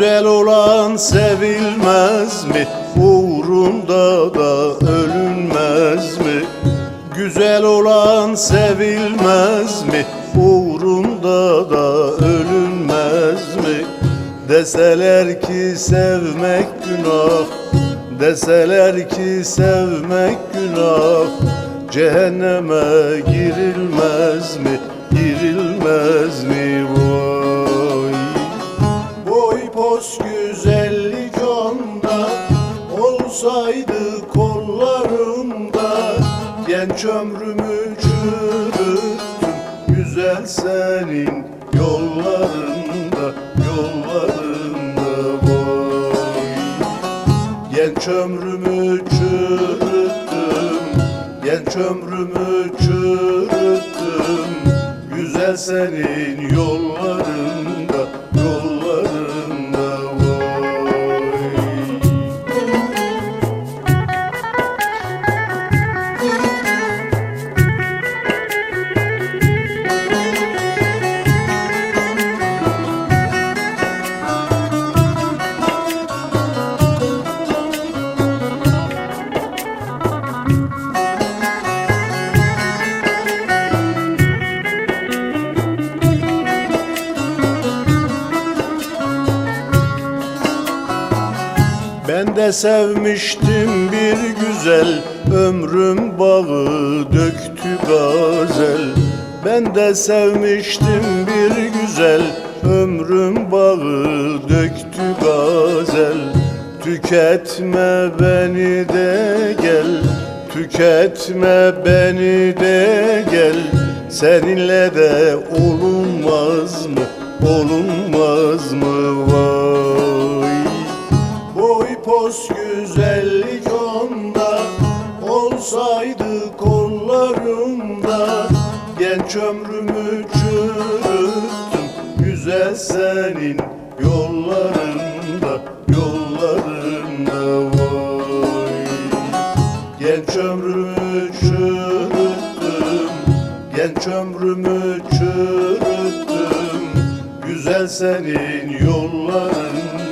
Güzel olan sevilmez mi? Uğrunda da ölünmez mi? Güzel olan sevilmez mi? Uğrunda da ölünmez mi? Deseler ki sevmek günah Deseler ki sevmek günah Cehenneme girilmez mi? Girilmez mi vay? Olsaydı kollarımda Genç ömrümü çürüttüm Güzel senin yollarında Yollarında boy. Genç ömrümü çürüttüm Genç ömrümü çürüttüm Güzel senin yollarında de sevmiştim bir güzel Ömrüm bağı döktü gazel Ben de sevmiştim bir güzel Ömrüm bağı döktü gazel Tüketme beni de gel Tüketme beni de gel Seninle de olunmaz mı? Olunmaz mı vay? Pos güzellik onda Olsaydı kollarımda Genç ömrümü çürüttüm Güzel senin yollarında Yollarında vay. Genç ömrümü çürüttüm Genç ömrümü çürüttüm Güzel senin Yollarında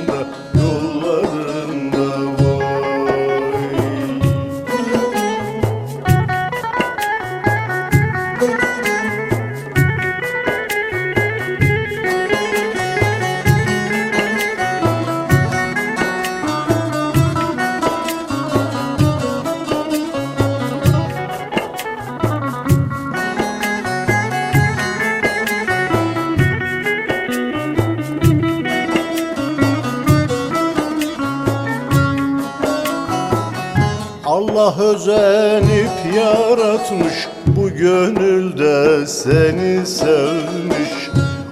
Allah özenip yaratmış bu gönülde seni sevmiş.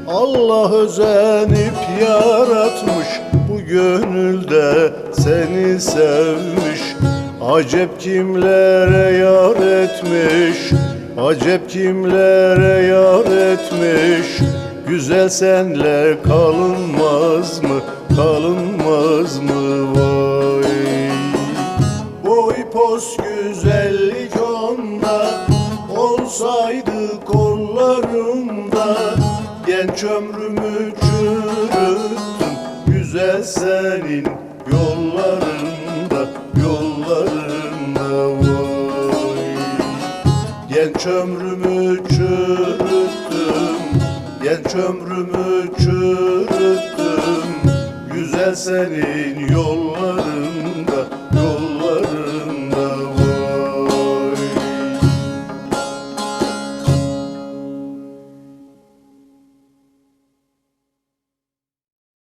Allah özenip yaratmış bu gönülde seni sevmiş. Acep kimlere yar etmiş? Acep kimlere yar etmiş? Güzel senle kalınmaz mı kalınmaz mı? Vay Pos güzellik onda Olsaydı kollarımda Genç ömrümü çürüttüm Güzel senin yollarında Yollarında vay. Genç ömrümü çürüttüm Genç ömrümü çürüttüm Güzel senin yollarında